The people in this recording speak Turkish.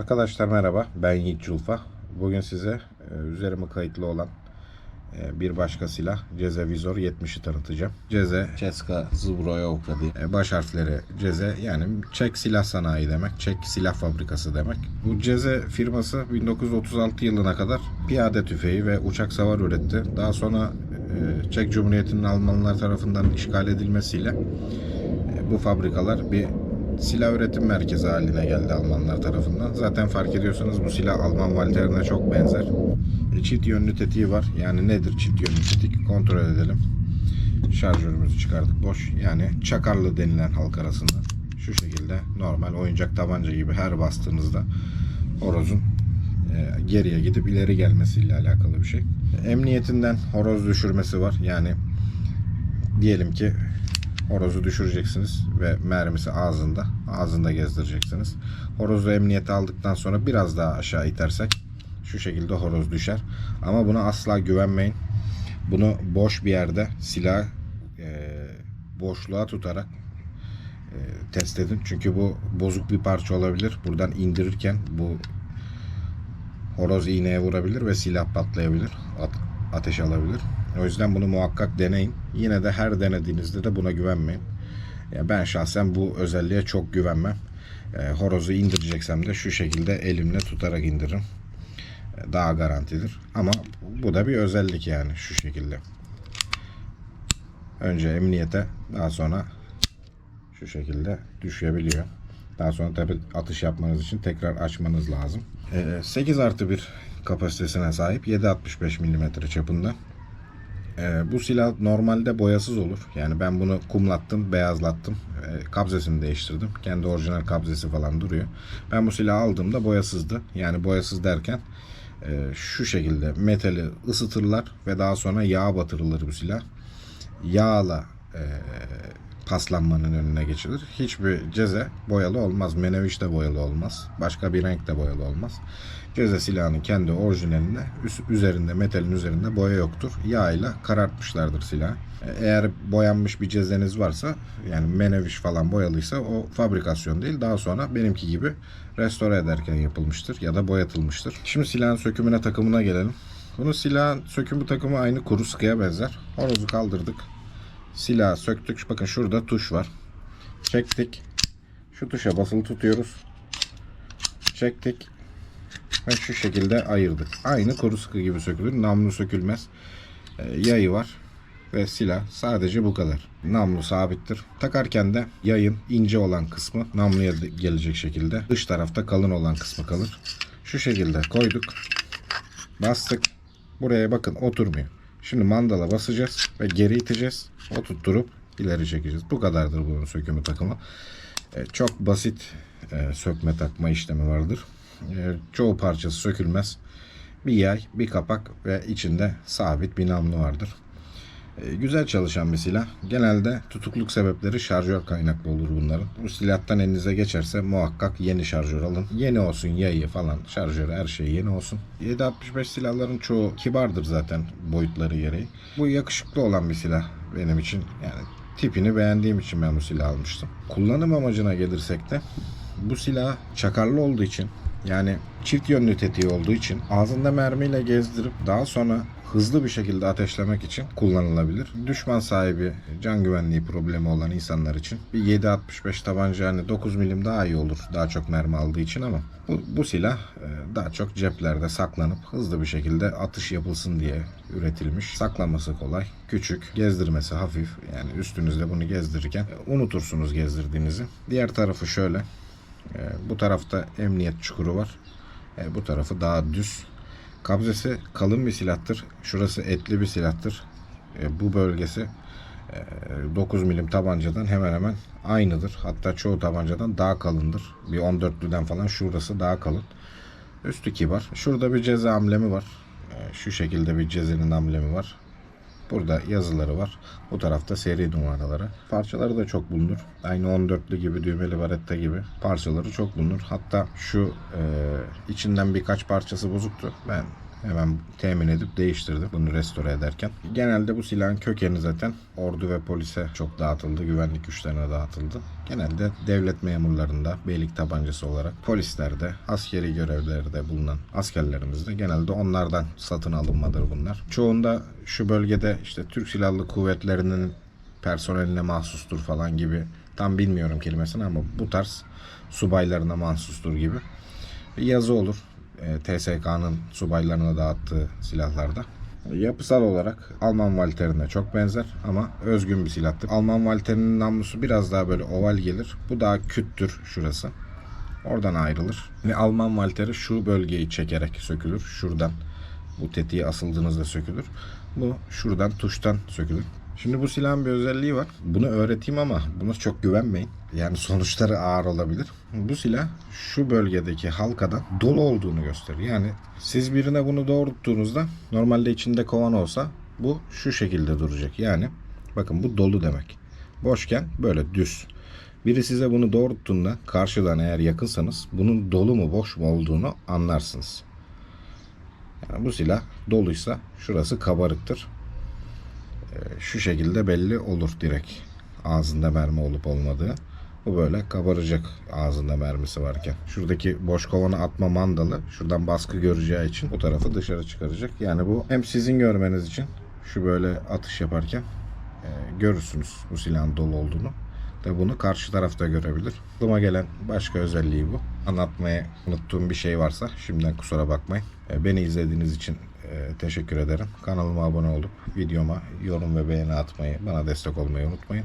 Arkadaşlar merhaba, ben Yiğit Culfa. Bugün size e, üzerime kayıtlı olan e, bir başka silah Ceze Vizor 70'i tanıtacağım. Ceze, Ceska, Zbrojovka diye e, baş harfleri Ceze yani Çek silah sanayi demek, Çek silah fabrikası demek. Bu Ceze firması 1936 yılına kadar piyade tüfeği ve uçak savar üretti. Daha sonra Çek Cumhuriyeti'nin Almanlar tarafından işgal edilmesiyle bu fabrikalar bir silah üretim merkezi haline geldi Almanlar tarafından. Zaten fark ediyorsanız bu silah Alman Walter'ine çok benzer. E, Çift yönlü tetiği var. Yani nedir çift yönlü tetik? Kontrol edelim. Şarjörümüzü çıkardık boş. Yani çakarlı denilen halk arasında. Şu şekilde normal oyuncak tabanca gibi her bastığınızda horozun e, geriye gidip ileri gelmesiyle alakalı bir şey. Emniyetinden horoz düşürmesi var. Yani diyelim ki horozu düşüreceksiniz ve mermisi ağzında. Ağzında gezdireceksiniz. Horozu emniyete aldıktan sonra biraz daha aşağı itersek şu şekilde horoz düşer. Ama buna asla güvenmeyin. Bunu boş bir yerde silah e, boşluğa tutarak e, test edin. Çünkü bu bozuk bir parça olabilir. Buradan indirirken bu horoz iğneye vurabilir ve silah patlayabilir. At- ateş alabilir. O yüzden bunu muhakkak deneyin. Yine de her denediğinizde de buna güvenmeyin. Ya ben şahsen bu özelliğe çok güvenmem. E, horozu indireceksem de şu şekilde elimle tutarak indiririm. E, daha garantidir. Ama bu da bir özellik yani şu şekilde. Önce emniyete daha sonra şu şekilde düşebiliyor. Daha sonra tabi atış yapmanız için tekrar açmanız lazım. E, 8 artı 1 kapasitesine sahip 7.65 mm çapında. Ee, bu silah normalde boyasız olur. Yani ben bunu kumlattım, beyazlattım. Ee, kabzesini değiştirdim. Kendi orijinal kabzesi falan duruyor. Ben bu silahı aldığımda boyasızdı. Yani boyasız derken e, şu şekilde metali ısıtırlar ve daha sonra yağ batırılır bu silah. Yağla e, paslanmanın önüne geçilir. Hiçbir ceze boyalı olmaz. Meneviş de boyalı olmaz. Başka bir renk de boyalı olmaz. Ceze silahının kendi orijinalinde üzerinde metalin üzerinde boya yoktur. Yağ ile karartmışlardır silahı. Eğer boyanmış bir cezeniz varsa yani meneviş falan boyalıysa o fabrikasyon değil. Daha sonra benimki gibi restore ederken yapılmıştır ya da boyatılmıştır. Şimdi silahın sökümüne takımına gelelim. Bunun silahın sökümü takımı aynı kuru sıkıya benzer. Horozu kaldırdık. Silahı söktük. Bakın şurada tuş var. Çektik. Şu tuşa basılı tutuyoruz. Çektik. Ve şu şekilde ayırdık. Aynı kuru sıkı gibi sökülür. Namlu sökülmez. Ee, yayı var. Ve silah sadece bu kadar. Namlu sabittir. Takarken de yayın ince olan kısmı namluya gelecek şekilde. Dış tarafta kalın olan kısmı kalır. Şu şekilde koyduk. Bastık. Buraya bakın oturmuyor. Şimdi mandala basacağız ve geri iteceğiz. Oturtturup ileri çekeceğiz. Bu kadardır bunun sökümü takımı. E, çok basit e, sökme takma işlemi vardır. E, çoğu parçası sökülmez. Bir yay, bir kapak ve içinde sabit bir namlu vardır. E, güzel çalışan bir silah. Genelde tutukluk sebepleri şarjör kaynaklı olur bunların. Bu silahtan elinize geçerse muhakkak yeni şarjör alın. Yeni olsun yayı falan şarjörü her şey yeni olsun. 7.65 silahların çoğu kibardır zaten boyutları gereği. Bu yakışıklı olan bir silah benim için. Yani tipini beğendiğim için ben bu silahı almıştım. Kullanım amacına gelirsek de bu silah çakarlı olduğu için yani çift yönlü tetiği olduğu için ağzında mermiyle gezdirip daha sonra hızlı bir şekilde ateşlemek için kullanılabilir. Düşman sahibi can güvenliği problemi olan insanlar için bir 7.65 tabanca hani 9 milim daha iyi olur daha çok mermi aldığı için ama bu, bu silah e, daha çok ceplerde saklanıp hızlı bir şekilde atış yapılsın diye üretilmiş. Saklaması kolay, küçük, gezdirmesi hafif. Yani üstünüzde bunu gezdirirken unutursunuz gezdirdiğinizi. Diğer tarafı şöyle. E, Bu tarafta emniyet çukuru var. E, Bu tarafı daha düz. Kabzesi kalın bir silahtır. Şurası etli bir silahtır. E, Bu bölgesi e, 9 milim tabancadan hemen hemen aynıdır. Hatta çoğu tabancadan daha kalındır. Bir 14'lüden falan şurası daha kalın. Üstü kibar. Şurada bir ceza amblemi var. E, Şu şekilde bir cezenin amblemi var. Burada yazıları var. Bu tarafta seri numaraları. Parçaları da çok bulunur. Aynı 14'lü gibi düğmeli varette gibi parçaları çok bulunur. Hatta şu e, içinden birkaç parçası bozuktu. Ben hemen temin edip değiştirdim bunu restore ederken. Genelde bu silahın kökeni zaten ordu ve polise çok dağıtıldı. Güvenlik güçlerine dağıtıldı. Genelde devlet memurlarında beylik tabancası olarak polislerde, askeri görevlerde bulunan askerlerimizde genelde onlardan satın alınmadır bunlar. Çoğunda şu bölgede işte Türk Silahlı Kuvvetleri'nin personeline mahsustur falan gibi tam bilmiyorum kelimesini ama bu tarz subaylarına mahsustur gibi yazı olur. E, TSK'nın subaylarına dağıttığı silahlarda. Yapısal olarak Alman Walter'ine çok benzer ama özgün bir silahtır. Alman Walter'in namlusu biraz daha böyle oval gelir. Bu daha küttür şurası. Oradan ayrılır. Ve Alman Walter'i şu bölgeyi çekerek sökülür. Şuradan bu tetiğe asıldığınızda sökülür. Bu şuradan tuştan sökülür. Şimdi bu silahın bir özelliği var. Bunu öğreteyim ama buna çok güvenmeyin. Yani sonuçları ağır olabilir. Bu silah şu bölgedeki halkadan dolu olduğunu gösterir. Yani siz birine bunu doğrulttuğunuzda normalde içinde kovan olsa bu şu şekilde duracak. Yani bakın bu dolu demek. Boşken böyle düz. Biri size bunu doğrulttuğunda karşıdan eğer yakınsanız bunun dolu mu boş mu olduğunu anlarsınız. Yani bu silah doluysa şurası kabarıktır. Ee, şu şekilde belli olur direkt. Ağzında mermi olup olmadığı. Bu böyle kabaracak ağzında mermisi varken. Şuradaki boş kovanı atma mandalı şuradan baskı göreceği için bu tarafı dışarı çıkaracak. Yani bu hem sizin görmeniz için şu böyle atış yaparken e, görürsünüz bu silahın dolu olduğunu. Ve bunu karşı tarafta görebilir. Aklıma gelen başka özelliği bu. Anlatmaya unuttuğum bir şey varsa şimdiden kusura bakmayın. E, Beni izlediğiniz için e, teşekkür ederim. Kanalıma abone olup videoma yorum ve beğeni atmayı, bana destek olmayı unutmayın.